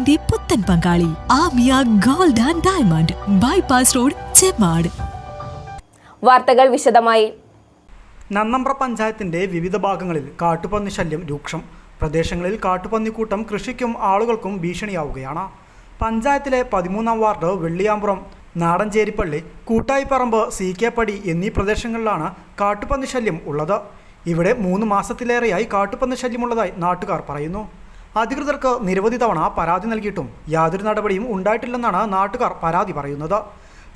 വിവാഹത്തിന്റെ പുത്തൻ പങ്കാളി Amiya gold and diamond bypass road Chemmad വാർത്തകൾ വിശദമായി. നന്നമ്പ്ര പഞ്ചായത്തിന്റെ വിവിധ ഭാഗങ്ങളിൽ കാട്ടുപന്നി ശല്യം രൂക്ഷം. പ്രദേശങ്ങളിൽ കാട്ടുപന്നിക്കൂട്ടം കൃഷിക്കും ആളുകൾക്കും ഭീഷണിയാവുകയാണ്. പഞ്ചായത്തിലെ പതിമൂന്നാം ward Velliyampuram Nadancheripalli Koottayiparamb C K Padi എന്നീ പ്രദേശങ്ങളിലാണ് കാട്ടുപന്നി ശല്യം ഉള്ളത്. ഇവിടെ മൂന്ന് മാസത്തിലേറെയായി കാട്ടുപന്നി ശല്യമുള്ളതായി നാട്ടുകാർ പറയുന്നു. അധികൃതർക്ക് നിരവധി തവണ പരാതി നൽകിയിട്ടും യാതൊരു നടപടിയും ഉണ്ടായിട്ടില്ലെന്നാണ് നാട്ടുകാർ പരാതി പറയുന്നത്.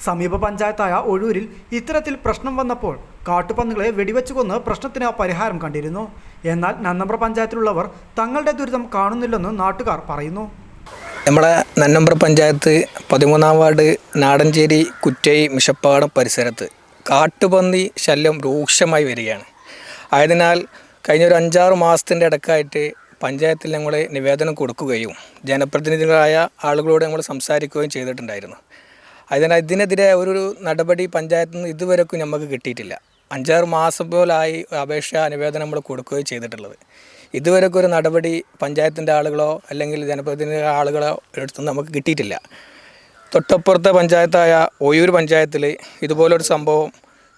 സമീപ പഞ്ചായത്തായ ഒഴൂരിൽ ഇത്തരത്തിൽ പ്രശ്നം വന്നപ്പോൾ കാട്ടുപന്നികളെ വെടിവെച്ചു കൊന്ന് പ്രശ്നത്തിന് പരിഹാരം കണ്ടിരുന്നു. എന്നാൽ നന്നമ്പ്ര പഞ്ചായത്തിലുള്ളവർ തങ്ങളുടെ ദുരിതം കാണുന്നില്ലെന്ന് നാട്ടുകാർ പറയുന്നു. നമ്മുടെ നന്നമ്പ്ര പഞ്ചായത്ത് പതിമൂന്നാം വാർഡ് നാടഞ്ചേരി കുറ്റൈ മിഷപ്പാടം പരിസരത്ത് കാട്ടുപന്നി ശല്യം രൂക്ഷമായി വരികയാണ്. ആയതിനാൽ കഴിഞ്ഞ ഒരു അഞ്ചാറ് മാസത്തിന്റെ ഇടക്കായിട്ട് പഞ്ചായത്തിൽ ഞങ്ങൾ നിവേദനം കൊടുക്കുകയും ജനപ്രതിനിധികളായ ആളുകളോട് നമ്മൾ സംസാരിക്കുകയും ചെയ്തിട്ടുണ്ടായിരുന്നു. അതിനാൽ ഇതിനെതിരെ ഒരു നടപടി പഞ്ചായത്തിൽ നിന്ന് ഇതുവരെക്കും നമുക്ക് കിട്ടിയിട്ടില്ല. അഞ്ചാറ് മാസം പോലായി അപേക്ഷ നിവേദനം നമ്മൾ കൊടുക്കുകയും ചെയ്തിട്ടുള്ളത്. ഇതുവരെക്കും ഒരു നടപടി പഞ്ചായത്തിന്റെ ആളുകളോ അല്ലെങ്കിൽ ജനപ്രതിനിധി ആളുകളോ എടുത്തു നമുക്ക് കിട്ടിയിട്ടില്ല. തൊട്ടപ്പുറത്തെ പഞ്ചായത്തായ ഒയൂർ പഞ്ചായത്തിൽ ഇതുപോലൊരു സംഭവം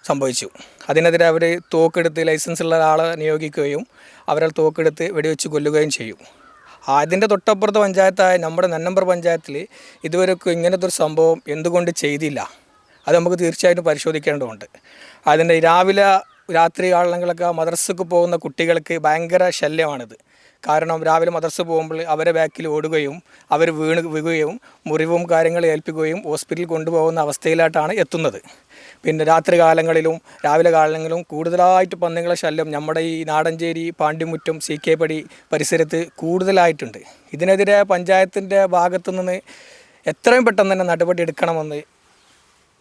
സംഭവിച്ചു. അതിനെതിരെ അവർ തോക്കെടുത്ത് ലൈസൻസ് ഉള്ള ആളെ നിയോഗിക്കുകയും അവരെ തോക്കെടുത്ത് വെടിവെച്ച് കൊല്ലുകയും ചെയ്യും. അതിന്റെ തൊട്ടപ്പുറത്തെ പഞ്ചായത്തായ നമ്മുടെ നന്നമ്പർ പഞ്ചായത്തിൽ ഇതുവരെയൊക്കെ ഇങ്ങനത്തെ ഒരു സംഭവം എന്തുകൊണ്ട് ചെയ്തില്ല? അത് നമുക്ക് തീർച്ചയായിട്ടും പരിശോധിക്കേണ്ടതുണ്ട്. അതിന്റെ രാവിലെ രാത്രി കാലങ്ങളിലൊക്കെ മദ്രസക്ക് പോകുന്ന കുട്ടികൾക്ക് ഭയങ്കര ശല്യമാണിത്. കാരണം രാവിലെ മദർസ് പോകുമ്പോൾ അവരെ ബാക്കിൽ ഓടുകയും അവർ വീണ് വീഴുകയും മുറിവും കാര്യങ്ങൾ ഏൽപ്പിക്കുകയും ഹോസ്പിറ്റലിൽ കൊണ്ടുപോകുന്ന അവസ്ഥയിലായിട്ടാണ് എത്തുന്നത്. പിന്നെ രാത്രി കാലങ്ങളിലും രാവിലെ കാലങ്ങളിലും കൂടുതലായിട്ട് പന്നികളെ ശല്യം നമ്മുടെ ഈ നാടഞ്ചേരി പാണ്ടിമുറ്റം സി കെ പടി പരിസരത്ത് കൂടുതലായിട്ടുണ്ട്. ഇതിനെതിരെ പഞ്ചായത്തിന്റെ ഭാഗത്തു നിന്ന് എത്രയും പെട്ടെന്ന് തന്നെ നടപടി എടുക്കണമെന്ന്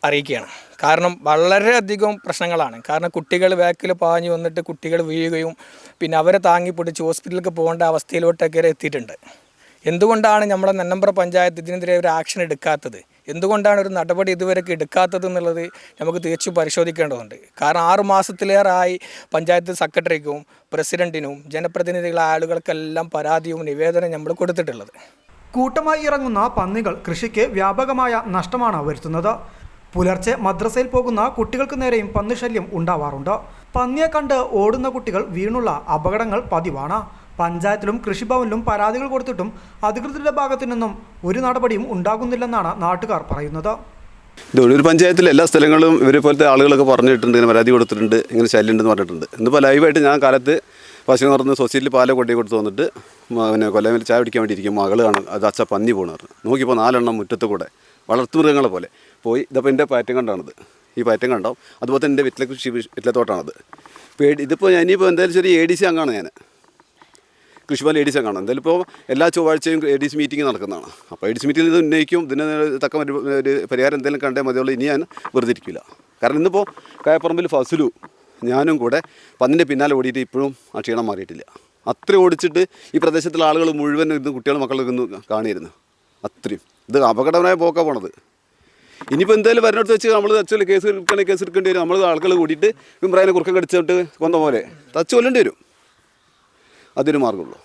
അറിയിക്കുകയാണ്. കാരണം വളരെയധികം പ്രശ്നങ്ങളാണ്. കാരണം കുട്ടികൾ ബാക്കിൽ പാഞ്ഞു വന്നിട്ട് കുട്ടികൾ വീഴുകയും പിന്നെ അവരെ താങ്ങി പിടിച്ച് ഹോസ്പിറ്റലിലേക്ക് പോകേണ്ട അവസ്ഥയിലോട്ടൊക്കെ എത്തിയിട്ടുണ്ട്. എന്തുകൊണ്ടാണ് നമ്മുടെ നെന്നമ്പ്ര പഞ്ചായത്ത് ഇതിനെതിരെ ഒരു ആക്ഷൻ എടുക്കാത്തത്? എന്തുകൊണ്ടാണ് ഒരു നടപടി ഇതുവരെ എടുക്കാത്തത് എന്നുള്ളത് നമുക്ക് തീർച്ചയായും പരിശോധിക്കേണ്ടതുണ്ട്. കാരണം ആറ് മാസത്തിലേറായി പഞ്ചായത്ത് സെക്രട്ടറിക്കും പ്രസിഡന്റിനും ജനപ്രതിനിധികളായ ആളുകൾക്കെല്ലാം പരാതിയും നിവേദനം നമ്മൾ കൊടുത്തിട്ടുള്ളത്. കൂട്ടമായി ഇറങ്ങുന്ന പന്നികൾ കൃഷിക്ക് വ്യാപകമായ നഷ്ടമാണ് വരുത്തുന്നത്. പുലർച്ചെ മദ്രസയിൽ പോകുന്ന കുട്ടികൾക്ക് നേരെയും പന്നിശല്യം ഉണ്ടാവാറുണ്ട്. പന്നിയെ കണ്ട് ഓടുന്ന കുട്ടികൾ വീണുള്ള അപകടങ്ങൾ പതിവാണ്. പഞ്ചായത്തിലും കൃഷിഭവനിലും പരാതികൾ കൊടുത്തിട്ടും അധികൃതരുടെ ഭാഗത്തു നിന്നും ഒരു നടപടിയും ഉണ്ടാകുന്നില്ലെന്നാണ് നാട്ടുകാർ പറയുന്നത്. ഒരു പഞ്ചായത്തിൽ എല്ലാ സ്ഥലങ്ങളും ഇവരെ പോലത്തെ ആളുകളൊക്കെ പറഞ്ഞിട്ടുണ്ട് ഇങ്ങനെ പരാതി കൊടുത്തിട്ടുണ്ട് ഇങ്ങനെ ശല്യം ഉണ്ടെന്ന് പറഞ്ഞിട്ടുണ്ട് ഇന്നിപ്പോൾ ലൈവായിട്ട് ഞാൻ കാലത്ത് പശു നടന്ന് സൊസൈറ്റിയിൽ പാല കൊട്ടി കൊടുത്ത് വന്നിട്ട് പിന്നെ കൊല്ലമേൽ ചായ പിടിക്കാൻ വേണ്ടി മകൾ കാണും അത് അച്ഛ പന്നി പോകണ പറഞ്ഞു. നോക്കിയപ്പോൾ നാലെണ്ണം മുറ്റത്ത് കൂടെ വളർത്തുമൃഗങ്ങളെ പോലെ. പോയി. ഇതപ്പോൾ എന്റെ പാറ്റം കണ്ടാണിത്. ഈ പാറ്റം കണ്ടോ? അതുപോലെ തന്നെ എന്റെ വെറ്റില കൃഷി വെറ്റിലത്തോട്ടാണത് പേടി ഇതിപ്പോൾ ഇനിയിപ്പോൾ എന്തായാലും ചെറിയ എ ഡി സി അംഗമാണ് ഞാൻ കൃഷിഭവൻ എ ഡി സി അംഗമാണ്. എന്തായാലും ഇപ്പോൾ എല്ലാ ചൊവ്വാഴ്ചയും എ ഡി സി മീറ്റിംഗ് നടക്കുന്നതാണ്. അപ്പോൾ എ ഡി സി മീറ്റിംഗിൽ ഇത് ഉന്നയിക്കും. ഇതിന് തക്ക ഒരു പരിഹാരം എന്തെങ്കിലും കണ്ടേ മതിയുള്ളൂ ഇനി ഞാൻ വെറുതെ ഇരിക്കില്ല കാരണം ഇന്നിപ്പോൾ കായപ്പറമ്പിൽ ഫസലു ഞാനും കൂടെ പന്നിന്റെ പിന്നാലെ ഓടിയിട്ട് ഇപ്പോഴും ആ ക്ഷീണം മാറിയിട്ടില്ല. അത്രയും ഓടിച്ചിട്ട് ഈ പ്രദേശത്തുള്ള ആളുകൾ മുഴുവൻ ഇന്ന് കുട്ടികളും മക്കളൊക്കെ ഇന്ന് കാണിയിരുന്നു. അത്രയും. ഇത് അപകടമായ പോക്കാണ് പോണത്. ഇനിയിപ്പോൾ എന്തായാലും വരുന്നിടത്ത് വെച്ച് നമ്മൾ തച്ചുവല്ല കേസ് എടുക്കണേ കേസ് എടുക്കേണ്ടി വരും. നമ്മൾ ആളുകൾ കൂടിയിട്ട് ഇമ്രാനെ കുറുക്കം കടിച്ചിട്ട് കൊന്ന പോലെ. തച്ചു കൊല്ലേണ്ടി വരും. അതൊരു മാർഗമുള്ളൂ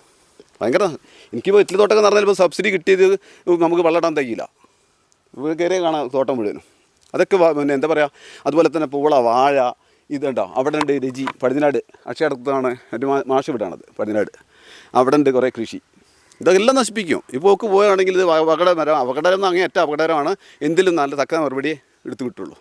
ഭയങ്കര എനിക്കിപ്പോൾ ഇറ്റലി തോട്ടമൊക്കെ നടന്നാൽ ഇപ്പോൾ സബ്സിഡി കിട്ടിയത് നമുക്ക് വെള്ളമിടാൻ തയ്യില്ല. കയറിയ കാണാം തോട്ടം മുഴുവനും. അതൊക്കെ പിന്നെ എന്താ പറയുക അതുപോലെ തന്നെ പൂള വാഴ ഇതുണ്ടോ അവിടെ ഉണ്ട് രജി പടിഞ്ഞാട് അക്ഷയടത്താണ് മാ- മാഷ് വിടാണത് പടിഞ്ഞാട്. അവിടെ ഉണ്ട് കുറേ കൃഷി. ഇതെല്ലാം നശിപ്പിക്കും. ഇപ്പോൾ ഒക്കെ പോവുകയാണെങ്കിൽ ഇത് അപകടകരം അപകടകരം അപകടം എന്ന് അങ്ങേയറ്റ അപകടകരമാണ് എന്തിലും നല്ല തക്ക മറുപടി എടുത്തു കിട്ടുള്ളൂ.